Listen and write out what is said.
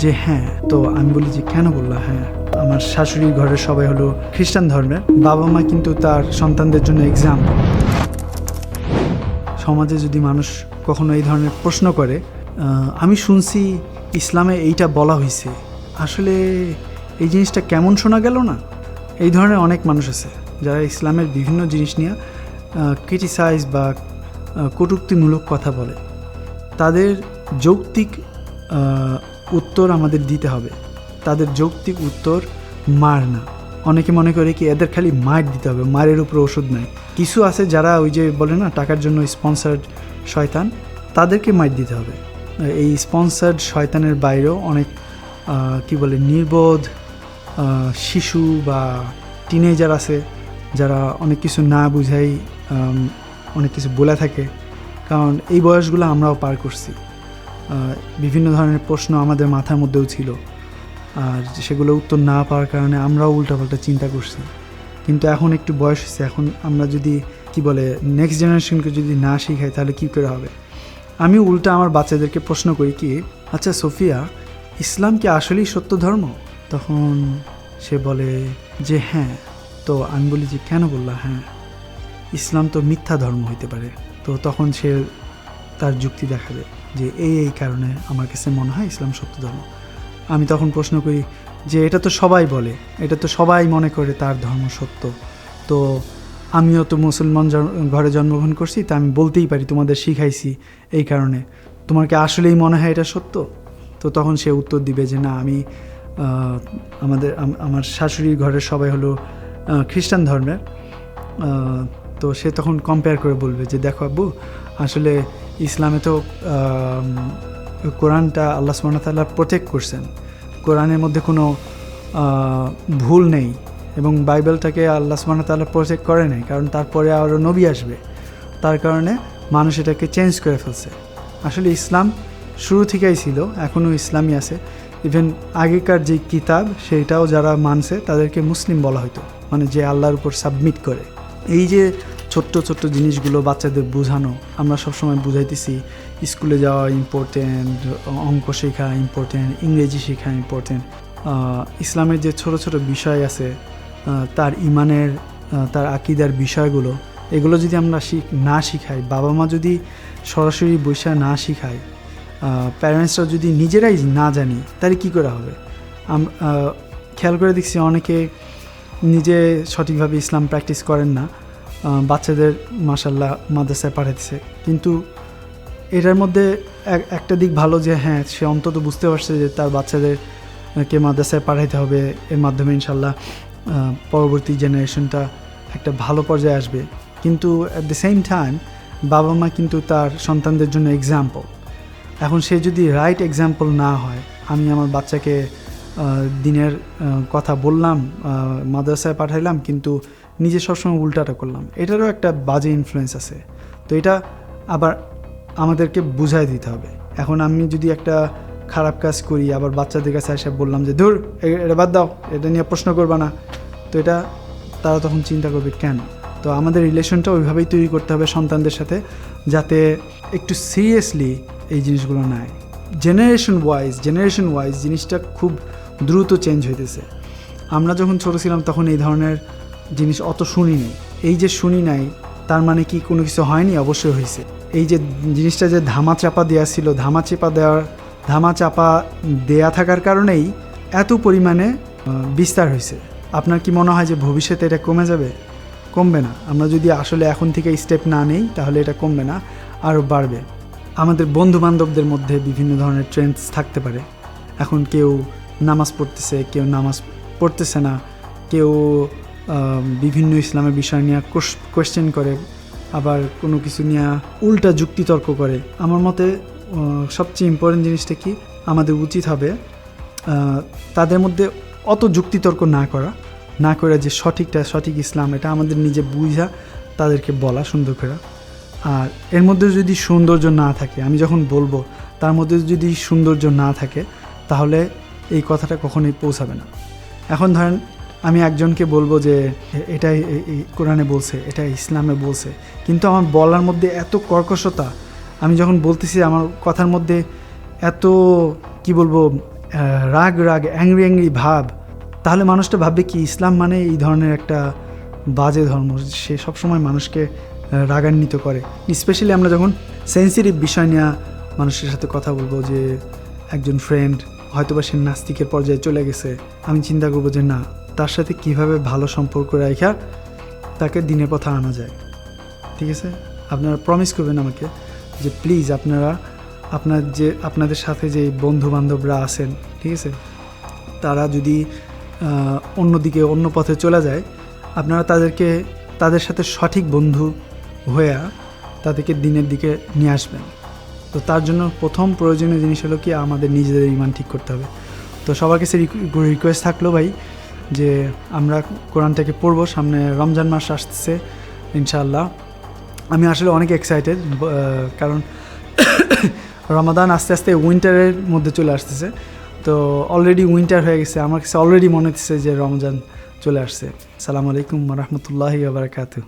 যে হ্যাঁ তো আমি বলি যে কেন বললা? হ্যাঁ আমার শাশুড়ির ঘরের সবাই হলো খ্রিস্টান ধর্মের। বাবা মা কিন্তু তার সন্তানদের জন্য এক্সাম সমাজে যদি মানুষ কখনো এই ধরনের প্রশ্ন করে আমি শুনছি ইসলামে এইটা বলা হয়েছে আসলে এই জিনিসটা কেমন শোনা গেল না? এই ধরনের অনেক মানুষ আছে যারা ইসলামের বিভিন্ন জিনিস নিয়ে ক্রিটিসাইজ বা কটূক্তিমূলক কথা বলে। তাদের যৌক্তিক উত্তর আমাদের দিতে হবে। তাদের যৌক্তিক উত্তর মার না। অনেকে মনে করে কি এদের খালি মার দিতে হবে, মারের উপর ওষুধ নাই। কিছু আছে যারা ওই যে বলে না, টাকার জন্য স্পন্সার্ড শয়তান, তাদেরকে মার দিতে হবে। এই স্পন্সার্ড শয়তানের বাইরেও অনেক কি বলে, নির্বোধ শিশু বা টিনেজার আছে, যারা অনেক কিছু না বুঝাই অনেক কিছু বলে থাকে। কারণ এই বয়সগুলো আমরাও পার করছি। বিভিন্ন ধরনের প্রশ্ন আমাদের মাথার মধ্যেও ছিল। আর সেগুলো উত্তর না পাওয়ার কারণে আমরাও উল্টাপাল্টা চিন্তা করছি। কিন্তু এখন একটু বয়স হয়েছে, এখন আমরা যদি, কি বলে নেক্সট জেনারেশনকে যদি না শিখাই, তাহলে কী করে হবে? আমি উল্টা আমার বাচ্চাদেরকে প্রশ্ন করি কি আচ্ছা সোফিয়া, ইসলাম কি আসলেই সত্য ধর্ম? তখন সে বলে যে হ্যাঁ। তো আমি বলি যে, কেন বললা? হ্যাঁ ইসলাম তো মিথ্যা ধর্ম হইতে পারে। তো তখন সে তার যুক্তি দেখা দেখাবে যে এই এই কারণে আমার কাছে মনে হয় ইসলাম সত্য ধর্ম। আমি তখন প্রশ্ন করি যে এটা তো সবাই বলে, এটা তো সবাই মনে করে তার ধর্ম সত্য। তো আমিও তো মুসলমান ঘরে জন্মগ্রহণ করছি, তা আমি বলতেই পারি, তোমাদের শিখাইছি এই কারণে। তোমার কি আসলেই মনে হয় এটা সত্য? তো তখন সে উত্তর দিবে যে না, আমি আমাদের আমার শাশুড়ির ঘরের সবাই হলো খ্রিস্টান ধর্মের। তো সে তখন কম্পেয়ার করে বলবে যে, দেখো আব্বু, আসলে ইসলামে তো কোরআনটা আল্লাহ তাআলা প্রোটেক্ট করছেন। কোরআনের মধ্যে কোনো ভুল নেই এবং বাইবেলটাকে আল্লাহ তাআলা প্রোটেক্ট করে নাই, কারণ তারপরে আরও নবী আসবে। তার কারণে মানুষ এটাকে চেঞ্জ করে ফেলছে। আসলে ইসলাম শুরু থেকেই ছিল এখনও ইসলামই আছে। ইভেন আগেকার যে কিতাব, সেইটাও যারা মানছে, তাদেরকে মুসলিম বলা হতো মানে যে আল্লাহর উপর সাবমিট করে। এই যে ছোট্ট ছোট্ট জিনিসগুলো বাচ্চাদের বোঝানো। আমরা সবসময় বুঝাইতেছি, স্কুলে যাওয়া ইম্পর্টেন্ট অঙ্ক শেখা ইম্পর্টেন্ট ইংরেজি শেখা ইম্পর্টেন্ট ইসলামের যে ছোট ছোট বিষয় আছে তার ইমানের তার আকিদার বিষয়গুলো, এগুলো যদি আমরা শিখ, না শিখাই, বাবা মা যদি সরাসরি বৈশা না শিখায় প্যারেন্টসরা যদি নিজেরাই না জানি, তাহলে কী করে হবে? খেয়াল করে দেখছি অনেকে নিজে সঠিকভাবে ইসলাম প্র্যাকটিস করেন না। বাচ্চাদের মাসাল্লাহ মাদ্রাসায় পাঠাতেছে কিন্তু এটার মধ্যে এক- একটা দিক ভালো যে হ্যাঁ সে অন্তত বুঝতে পারছে যে তার বাচ্চাদেরকে মাদ্রাসায় পাঠাইতে হবে। এর মাধ্যমে ইনশাল্লাহ পরবর্তী জেনারেশনটা একটা ভালো পর্যায়ে আসবে। কিন্তু অ্যাট দ্য সেম টাইম বাবা মা কিন্তু তার সন্তানদের জন্য এক্সাম্পল এখন সে যদি রাইট এক্সাম্পল না হয়, আমি আমার বাচ্চাকে দিনের কথা বললাম মাদ্রাসায় পাঠাইলাম, কিন্তু নিজে সবসময় উল্টাটা করলাম। এটারও একটা বাজে ইনফ্লুয়েন্স আছে। তো এটা আবার আমাদেরকে বুঝাই দিতে হবে। এখন আমি যদি একটা খারাপ কাজ করি, আবার বাচ্চাদের কাছে এসে বললাম যে, ধুর এটা বাদ দাও, এটা নিয়ে প্রশ্ন করবা না। তো এটা তারা তখন চিন্তা করবে, কেন? তো আমাদের রিলেশনটা ওইভাবেই তৈরি করতে হবে সন্তানদের সাথে, যাতে একটু সিরিয়াসলি এই জিনিসগুলো নেয় জেনারেশন ওয়াইজ জেনারেশন ওয়াইজ জিনিসটা খুব দ্রুত চেঞ্জ হইতেছে। আমরা যখন ছোটো ছিলাম, তখন এই ধরনের জিনিস অত শুনি নাই এই যে শুনি নাই, তার মানে কি কোনো কিছু হয়নি? অবশ্যই হয়েছে এই যে জিনিসটা যে ধামা চাপা দেওয়া ছিল, ধামা চাপা দেওয়ার ধামা চাপা দেয়া থাকার কারণেই এত পরিমাণে বিস্তার হয়েছে আপনার কি মনে হয় যে ভবিষ্যতে এটা কমে যাবে? কমবে না। আমরা যদি আসলে এখন থেকে স্টেপ না নেই, তাহলে এটা কমবে না, আরও বাড়বে। আমাদের বন্ধু বান্ধবদের মধ্যে বিভিন্ন ধরনের ট্রেন্ডস থাকতে পারে। এখন কেউ নামাজ পড়তেছে, কেউ নামাজ পড়তেছে না, কেউ বিভিন্ন ইসলামের বিষয় নিয়ে কোয়েশ্চেন করে, আবার কোনো কিছু নিয়ে উল্টা যুক্তিতর্ক করে। আমার মতে সবচেয়ে ইম্পর্টেন্ট জিনিসটা কি? আমাদের উচিত হবে তাদের মধ্যে অত যুক্তিতর্ক না করা, না করে যে সঠিকটা, সঠিক ইসলাম, এটা আমাদের নিজে বুঝা, তাদেরকে বলা সুন্দর করে। আর এর মধ্যে যদি সৌন্দর্য না থাকে, আমি যখন বলব, তার মধ্যে যদি সৌন্দর্য না থাকে, তাহলে এই কথাটা কখনোই পৌঁছাবে না। এখন ধরেন আমি একজনকে বলব যে এটাই কোরআনে বলছে এটা ইসলামে বলছে। কিন্তু আমার বলার মধ্যে এত কর্কশতা, আমি যখন বলতেছি আমার কথার মধ্যে এত, কি বলব রাগ রাগ, অ্যাংরি অ্যাংরি ভাব, তাহলে মানুষটা ভাববে কি, ইসলাম মানে এই ধরনের একটা বাজে ধর্ম, সে সবসময় মানুষকে রাগান্বিত করে। স্পেশালি আমরা যখন সেন্সিটিভ বিষয় নিয়ে মানুষের সাথে কথা বলব যে, একজন ফ্রেন্ড হয়তোবা সে নাস্তিকের পর্যায়ে চলে গেছে, আমি চিন্তা করব যে না তার সাথে কীভাবে ভালো সম্পর্ক রাখা তাকে দিনের পথে আনা যায়। ঠিক আছে? আপনারা প্রমিস করবেন আমাকে যে প্লিজ আপনারা, আপনার যে, আপনাদের সাথে যে বন্ধু বান্ধবরা আছেন, ঠিক আছে? তারা যদি অন্যদিকে, অন্য পথে চলে যায়, আপনারা তাদেরকে, তাদের সাথে সঠিক বন্ধু হয়ে তাদেরকে দিনের দিকে নিয়ে আসবেন। তো তার জন্য প্রথম প্রয়োজনীয় জিনিস হলো কি, আমাদের নিজেদের ইমান ঠিক করতে হবে। তো সবার কাছে রিকোয়েস্ট থাকল ভাই যে আমরা কোরআন থেকে পড়ব, সামনে রমজান মাস আসতেছে ইনশাআল্লাহ। আমি আসলে অনেক এক্সাইটেড কারণ রমাদান আস্তে আস্তে উইন্টারের মধ্যে চলে আসতেছে। তো অলরেডি উইন্টার হয়ে গেছে, আমার কাছে অলরেডি মনে হচ্ছে যে রমজান চলে আসছে। সালাম আলাইকুম রহমতুল্লাহি আবরকাতু